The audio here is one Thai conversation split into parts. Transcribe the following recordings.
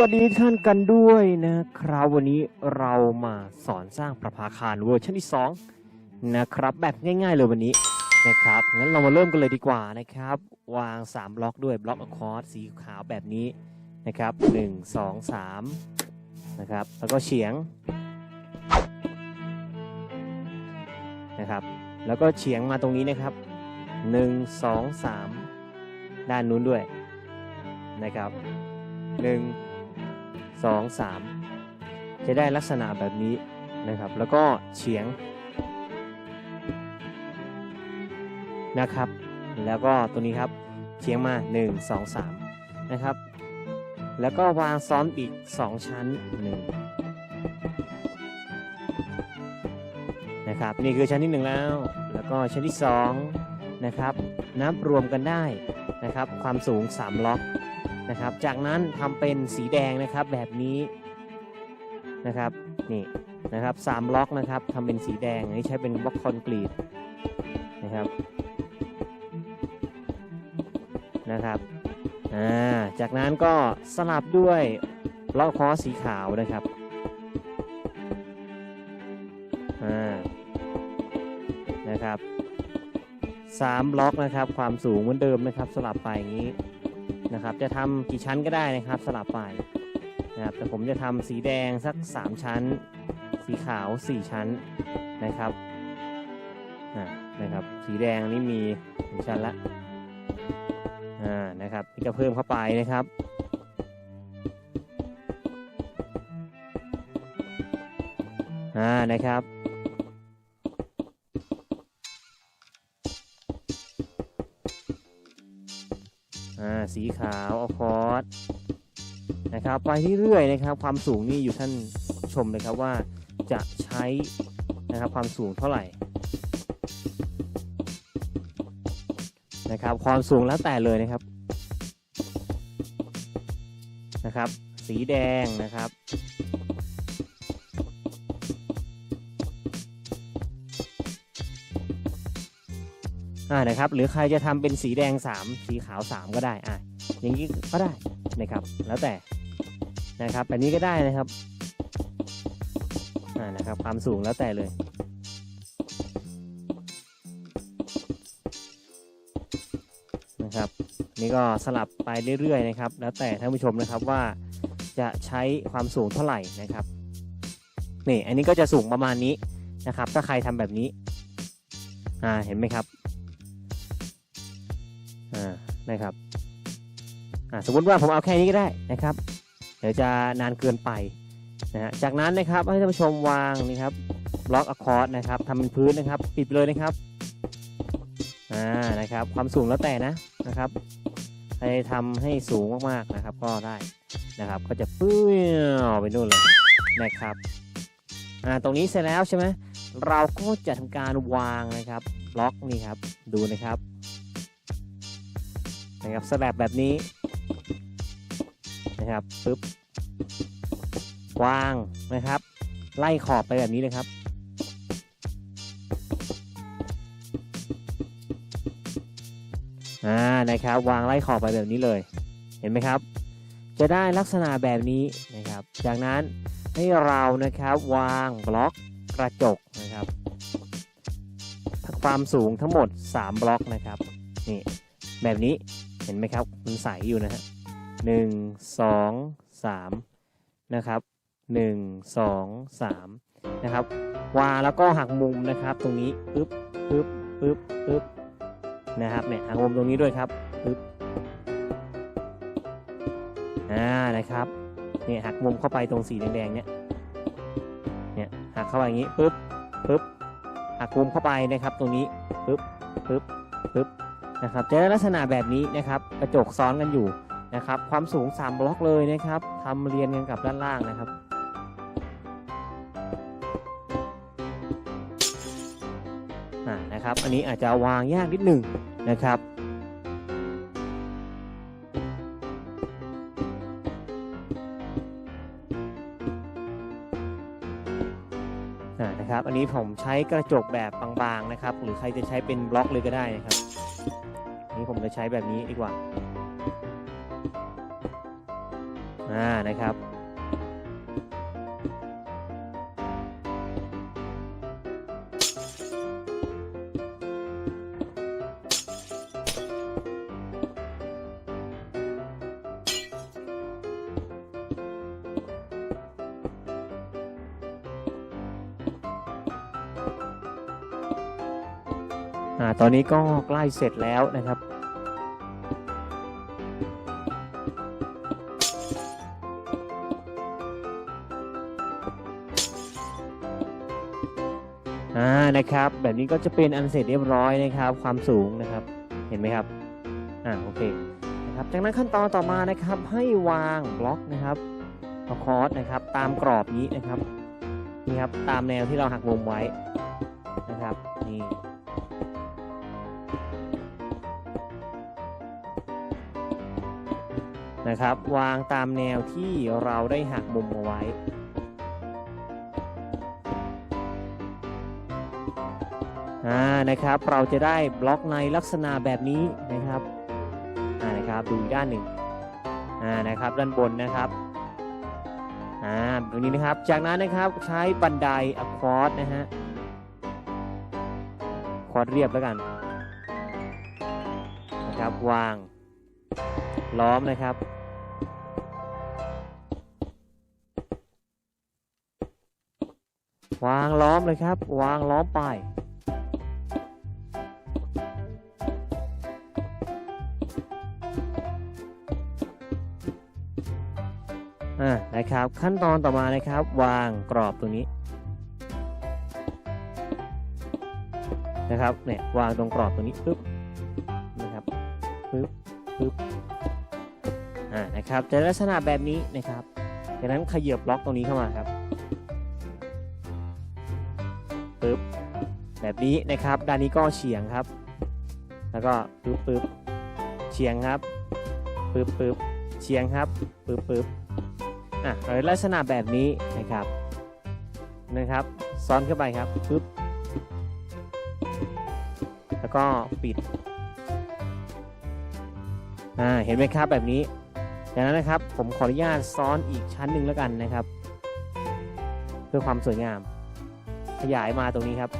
วัสดีท่านกันด้วยนะครับวันนี้เรามาสอนสร้างประภาคารเวอร์ชันที่ 2 นะครับ แบบง่ายๆเลยวันนี้นะครับงั้นเรามาเริ่มกันเลยดีกว่านะครับ วาง 3 บล็อกด้วยบล็อกอะคอร์ดสีขาวแบบนี้นะครับ 1 2 3 นะครับ แล้วก็เฉียงนะครับ แล้วก็เฉียงมาตรงนี้นะครับ 1 2 3 ด้านนู้นด้วยนะครับห นึ่งสองสามจะได้ลักษณะแบบนี้นะครับ แล้วก็เฉียงนะครับ แล้วก็ตัวนี้ครับเฉียงมา 1 2 3 นะครับ แล้วก็วางซ้อนอีก 2 ชั้น 1 นะครับ นี่คือชั้นที่ 1 แล้ว แล้วก็ชั้นที่ 2 นะครับ นับรวมกันได้นะครับ ความสูง 3 ล็อก นะครับ จากนั้นทำเป็นสีแดงนะครับแบบนี้นะครับนี่นะครับสามล็อกนะครับทำเป็นสีแดงอันนี้ใช้เป็นบล็อกคอนกรีตนะครับนะครับอ่าจากนั้นก็สลับด้วยล็อกคอสีขาวนะครับอ่านะครับสามล็อกนะครับ ความสูงเหมือนเดิมนะครับ สลับไปอย่างนี้ นะครับ จะทำกี่ชั้นก็ได้นะครับสลับไปนะครับแต่ผมจะทำสีแดงสัก 3 ชั้น สีขาว 4 ชั้นนะครับนะครับ สีแดงนี่มีหนึ่งชั้นละอ่านะครับนี่ก็เพิ่มเข้าไปนะครับอ่านะครับ อ่าสีขาวออคอร์ดนะครับไปเรื่อยๆนะครับความสูงนี่อยู่ท่านชมเลยครับว่าจะใช้นะครับความสูงเท่าไหร่นะครับความสูงแล้วแต่เลยนะครับนะครับ สีแดงนะครับ อ่านะครับ หรือใครจะทำเป็นสีแดง 3 สีขาว 3 ก็ได้อ่าอย่างนี้ก็ได้นะครับ แล้วแต่นะครับแบบนี้ก็ได้นะครับอ่านะครับ ความสูงแล้วแต่เลยนะครับ นี่ก็สลับไปเรื่อยๆนะครับ แล้วแต่ท่านผู้ชมนะครับว่าจะใช้ความสูงเท่าไหร่นะครับนี่อันนี้ก็จะสูงประมาณนี้นะครับ ถ้าใครทำแบบนี้อ่าเห็นไหมครับ นะครับอ่าสมมติว่าผมเอาแค่นี้ก็ได้นะครับ เดี๋ยวจะนานเกินไปนะฮะจากนั้นนะครับให้ท่านผู้ชมวางนี่ครับบล็อกอะคอร์ดนะครับทำเป็นพื้นนะครับ ปิดไปเลยนะครับอ่านะครับความสูงแล้วแต่นะนะครับใครทำให้สูงมากๆนะครับ ก็ได้นะครับ ก็จะปื้อไปนู่นเลยนะครับอ่าตรงนี้เสร็จแล้วใช่ไหมเราก็จะทำการวางนะครับบล็อกนี่ครับดูนะครับ นะครับสลับแบบนี้นะครับปึ๊บวางนะครับ ไล่ขอบไปแบบนี้เลยครับ อ่านะครับ วางไล่ขอบไปแบบนี้เลย เห็นไหมครับ จะได้ลักษณะแบบนี้นะครับ จากนั้นให้เรานะครับวางบล็อกกระจกนะครับความสูงทั้งหมด 3 บล็อกนะครับนี่แบบนี้ เห็นไหมครับมันใสอยู่นะฮะหนึ่งสองสามนะครับหนึ่งสองสามนะครับวางแล้วก็หักมุมนะครับตรงนี้ปึ๊บปึ๊บปึ๊บปึ๊บนะครับเนี่ยหักมุมตรงนี้ด้วยครับปึ๊บอ่านะครับเนี่ยหักมุมเข้าไปตรงสีแดงๆเนี่ยเนี่ยหักเข้าไปอย่างนี้ปึ๊บปึ๊บหักมุมเข้าไปนะครับตรงนี้ปึ๊บปึ๊บปึ๊บ นะครับจะได้ลักษณะแบบนี้นะครับกระจกซ้อนกันอยู่นะครับ ความสูง 3 บล็อกเลยนะครับทำเรียนกันกับด้านล่างนะครับอ่านะครับ อันนี้อาจจะวางยากนิดหนึ่งนะครับอ่านะครับ อันนี้ผมใช้กระจกแบบบางๆนะครับ หรือใครจะใช้เป็นบล็อกเลยก็ได้นะครับ นี้ผมจะใช้แบบนี้ดีกว่า อ่า นะครับ อ่า ตอนนี้ก็ใกล้เสร็จแล้วนะครับ นะครับ แบบนี้ก็จะเป็นอันเสร็จเรียบร้อยนะครับ ความสูงนะครับ เห็นไหมครับ อ่าโอเคนะครับ จากนั้นขั้นตอนต่อมานะครับ ให้วางบล็อกนะครับเอาคอร์สนะครับ ตามกรอบนี้นะครับ นี่ครับ ตามแนวที่เราหักมุมไว้นะครับ นี่นะครับ วางตามแนวที่เราได้หักมุมเอาไว้ อ่านะครับเราจะได้บล็อกในลักษณะแบบนี้นะครับอ่านะครับดูอีกด้านหนึ่งอ่านะครับด้านบนนะครับอ่าตรงนี้นะครับจากนั้นนะครับใช้บันไดอะคอร์ดนะฮะคอร์ดเรียบแล้วกันนะครับวางล้อมนะครับวางล้อมเลยครับ วางล้อมไป อ่านะครับ ขั้นตอนต่อมานะครับ วางกรอบตรงนี้นะครับเนี่ยวางตรงกรอบตรงนี้ปึ๊บนะครับปึ๊บปึ๊บอ่านะครับจะลักษณะแบบนี้นะครับจากนั้นขยับบล็อกตรงนี้เข้ามาครับปึ๊บแบบนี้นะครับด้านนี้ก็เฉียงครับ แล้วก็ปึ๊บปึ๊บเฉียงครับปึ๊บปึ๊บเฉียงครับปึ๊บปึ๊บ อะลักษณะแบบนี้นะครับนะครับซ้อนเข้าไปครับปึ๊บแล้วก็ปิดอ่าเห็นไหมครับแบบนี้จากนั้นนะครับผมขออนุญาตซ้อนอีกชั้นหนึ่งแล้วกันนะครับ เพื่อความสวยงาม ขยายมาตรงนี้ครับ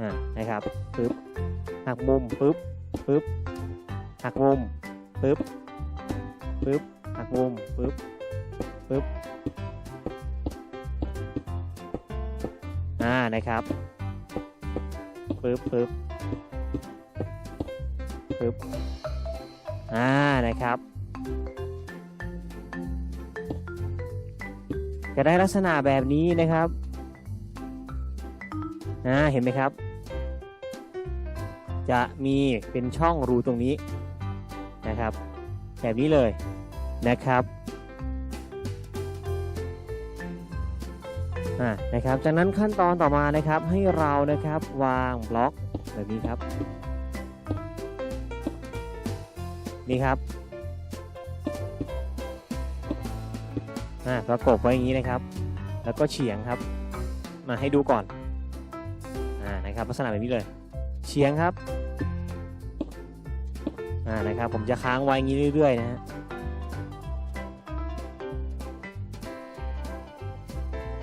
อ่านะครับปึ๊บหักมุมปึ๊บปึ๊บ หักมุมปึ๊บปึ๊บหักมุมปึ๊บปึ๊บอ่านะครับปึ๊บปึ๊บปึ๊บอ่านะครับ จะได้ลักษณะแบบนี้นะครับอ่าเห็นไหมครับ จะมีเป็นช่องรูตรงนี้ แบบนี้เลยนะครับอ่านะครับ จากนั้นขั้นตอนต่อมานะครับให้เรานะครับวางบล็อกแบบนี้ครับ นี่ครับอ่าประกบไว้อย่างนี้นะครับ แล้วก็เฉียงครับ มาให้ดูก่อนอ่านะครับลักษณะแบบนี้เลย เฉียงครับ อ่านะครับผมจะค้างไว้อย่างนี้เรื่อยๆนะฮะ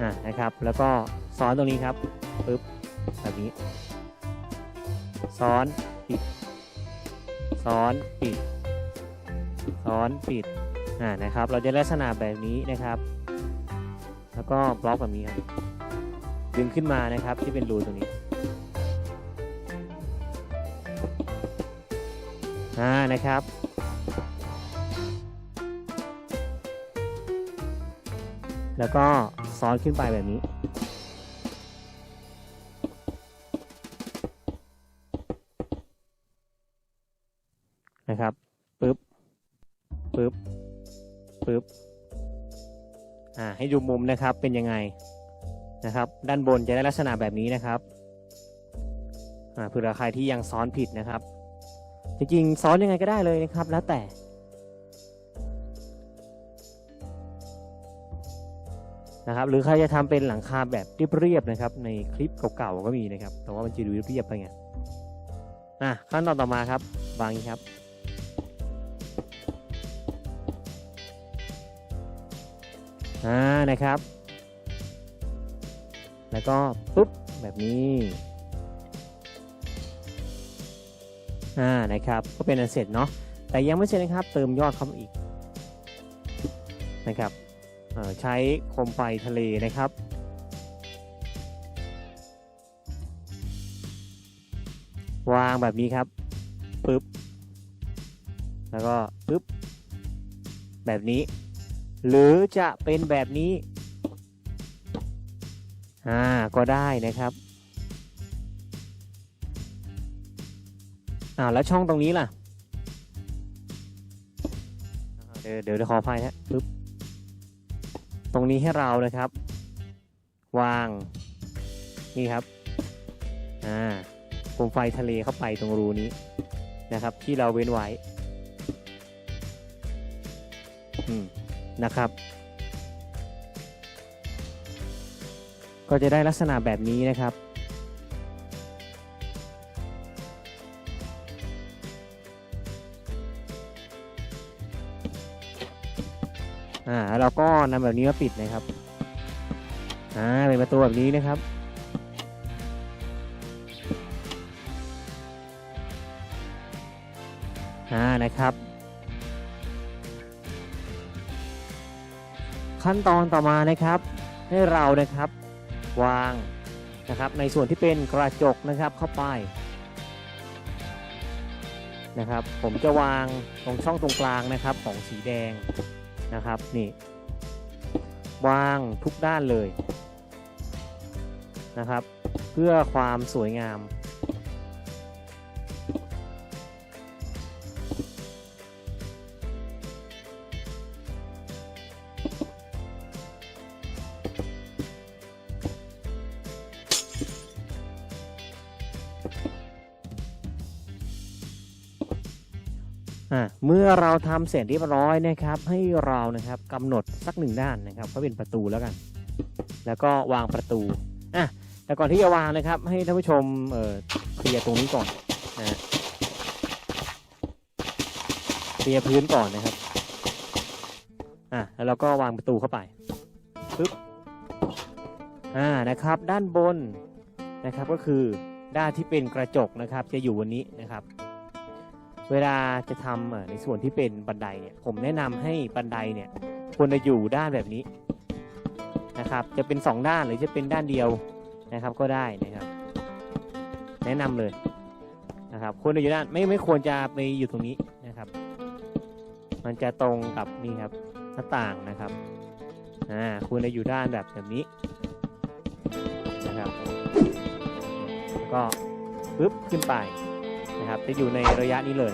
อ่านะครับแล้วก็ซ้อนตรงนี้ครับปึ๊บแบบนี้ ซ้อนปิด ซ้อนปิด ซ้อนปิดอ่านะครับ เราจะลักษณะแบบนี้นะครับ แล้วก็บล็อกแบบนี้ครับดึงขึ้นมานะครับที่เป็นรูตรงนี้ อ่านะครับแล้วก็ซ้อนขึ้นไปแบบนี้ นะครับปึ๊บปึ๊บปึ๊บอ่าให้ดูมุมนะครับเป็นยังไงนะครับ ด้านบนจะได้ลักษณะแบบนี้นะครับอ่าเผื่อใครที่ยังซ้อนผิดนะครับ จริงๆซ้อนยังไงก็ได้เลยนะครับ แล้วแต่ นะครับ หรือใครจะทำเป็นหลังคาแบบเรียบๆนะครับ ในคลิปเก่าๆก็มีนะครับ แต่ว่ามันจะดูเรียบๆไปไงอะขั้นตอนต่อมาครับวางอย่างนี้ครับอ่านะครับ แล้วก็ปุ๊บแบบนี้ อ่านะครับก็เป็นอันเสร็จเนาะแต่ยังไม่เสร็จนะครับ เติมยอดเข้ามาอีกนะครับเอ่อใช้โคมไฟทะเลนะครับวางแบบนี้ครับปึ๊บแล้วก็ปึ๊บแบบนี้ หรือจะเป็นแบบนี้อ่าก็ได้นะครับ อ่าแล้วช่องตรงนี้ล่ะเดี๋ยวเดี๋ยวขออภัยฮะปึ๊บตรงนี้ให้เรานะครับ วาง นี่ครับอ่าโคมไฟทะเลเข้าไปตรงรูนี้นะครับ ที่เราเว้นไว้อืมนะครับ ก็จะได้ลักษณะแบบนี้นะครับ อ่าแล้วเราก็นำแบบนี้มาปิดนะครับอ่าเป็นประตูแบบนี้นะครับอ่านะครับ ขั้นตอนต่อมานะครับ ให้เรานะครับวางนะครับในส่วนที่เป็นกระจกนะครับเข้าไปนะครับ ผมจะวางตรงช่องตรงกลางนะครับของสีแดง นะครับนี่วางทุกด้านเลยนะครับ เพื่อความสวยงาม อะเมื่อเราทำเสร็จเรียบร้อยนะครับ ให้เรานะครับกำหนดสักหนึ่งด้านนะครับก็เป็นประตูแล้วกัน แล้วก็วางประตูอะแต่ก่อนที่จะวางนะครับ ให้ท่านผู้ชมเอ่อเคลียร์ตรงนี้ก่อนนะฮะเคลียร์พื้นก่อนนะครับอะแล้วเราก็วางประตูเข้าไปปึ๊บอ่านะครับ ด้านบนนะครับก็คือด้านที่เป็นกระจกนะครับ จะอยู่วันนี้นะครับ เวลาจะทำในส่วนที่เป็นบันไดเนี่ยผมแนะนำให้บันไดเนี่ยควรจะอยู่ด้านแบบนี้นะครับ จะเป็น 2 ด้านหรือจะเป็นด้านเดียวนะครับก็ได้นะครับ แนะนำเลยนะครับควรจะอยู่ด้านไม่ไม่ควรจะไปอยู่ตรงนี้นะครับ มันจะตรงกับนี่ครับหน้าต่างนะครับอ่าควรจะอยู่ด้านแบบแบบนี้นะครับแล้วก็ปึ๊บขึ้นไป นะครับ จะอยู่ในระยะนี้เลย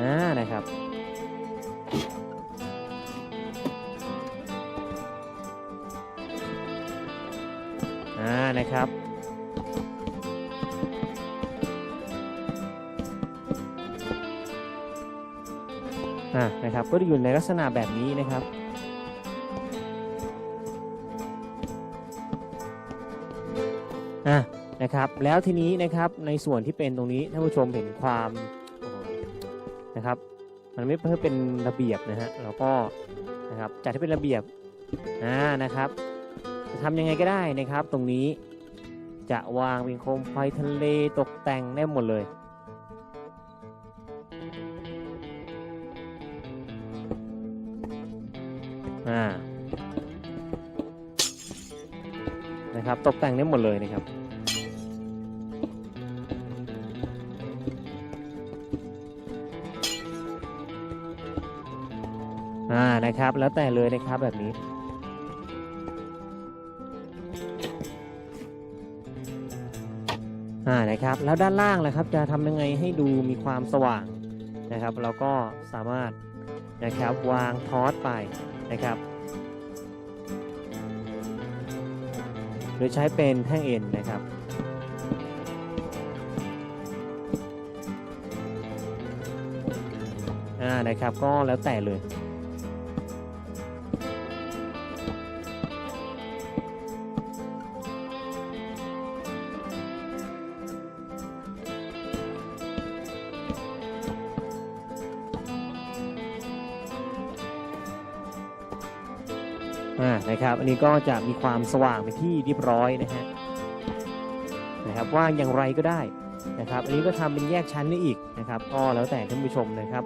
อ่านะครับ อ่า นะครับ อ่า นะครับ ก็จะอยู่ในลักษณะแบบนี้นะครับอะ นะครับ แล้วทีนี้นะครับในส่วนที่เป็นตรงนี้ท่านผู้ชมเห็นความนะครับ มันไม่เพื่อเป็นระเบียบนะฮะแล้วก็นะครับจัดให้เป็นระเบียบอ่านะครับจะทำยังไงก็ได้นะครับ ตรงนี้จะวางเป็นโคมไฟทะเลตกแต่งได้หมดเลยอ่านะครับตกแต่งได้หมดเลยนะครับ อ่านะครับ แล้วแต่เลยนะครับแบบนี้ อ่านะครับ แล้วด้านล่างนะครับ จะทำยังไงให้ดูมีความสว่างนะครับ เราก็สามารถนะครับวางทอสไปนะครับโดยใช้เป็นแท่งเอ็นนะครับอ่านะครับก็แล้วแต่เลยันนี้ก็จะมีความสว่างเป็นที่เรียบร้อยนะฮะนะครับว่าอย่างไรก็ได้นะครับ อันนี้ก็ทำเป็นแยกชั้นได้อีกนะครับก็แล้วแต่ท่านผู้ชมนะครับ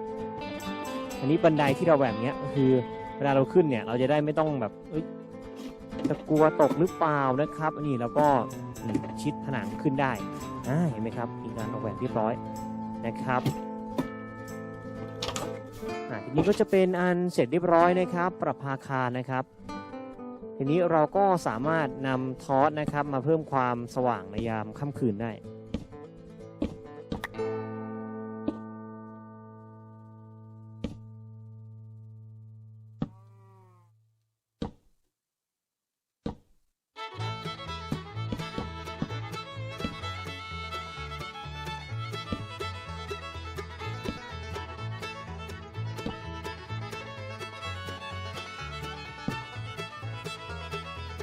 อันนี้บันไดที่เราแบบเนี้ยก็คือเวลาเราขึ้นเนี่ยเราจะได้ไม่ต้องแบบเอ้ยจะกลัวตกหรือเปล่านะครับอันนี้เราก็ชิดผนังขึ้นได้อ่าเห็นไหมครับมีการออกแบบเรียบร้อยนะครับอ่าทีนี้ก็จะเป็นอันเสร็จเรียบร้อยนะครับ ปรับพาคารนะครับ ทีนี้เราก็สามารถนำทอสนะครับมาเพิ่มความสว่างในยามค่ำคืนได้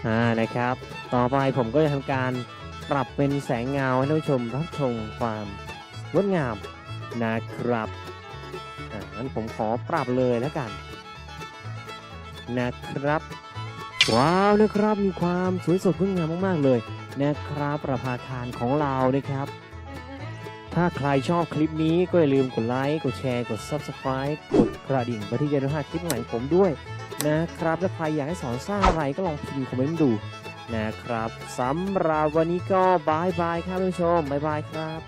อ่านะครับ ต่อไปผมก็จะทำการปรับเป็นแสงเงาให้ท่านผู้ชมรับชมความงดงามนะครับอ่างั้นผมขอปรับเลยแล้วกัน นะครับ ว้าวนะครับมีความสวยสดงดงามมากๆเลยนะครับประภาคารของเรานะครับ ถ้าใครชอบคลิปนี้ก็อย่าลืมกดไลค์ กดแชร์ กด Subscribe กดกระดิ่งเพื่อที่จะได้ไม่พลาดคลิปใหม่ของผมด้วย นะครับ ถ้าใครอยากให้สอนสร้างอะไรก็ลองพิมพ์คอมเมนต์ดูนะครับสำหรับวันนี้ก็บายบายครับท่านผู้ชมบายบายครับ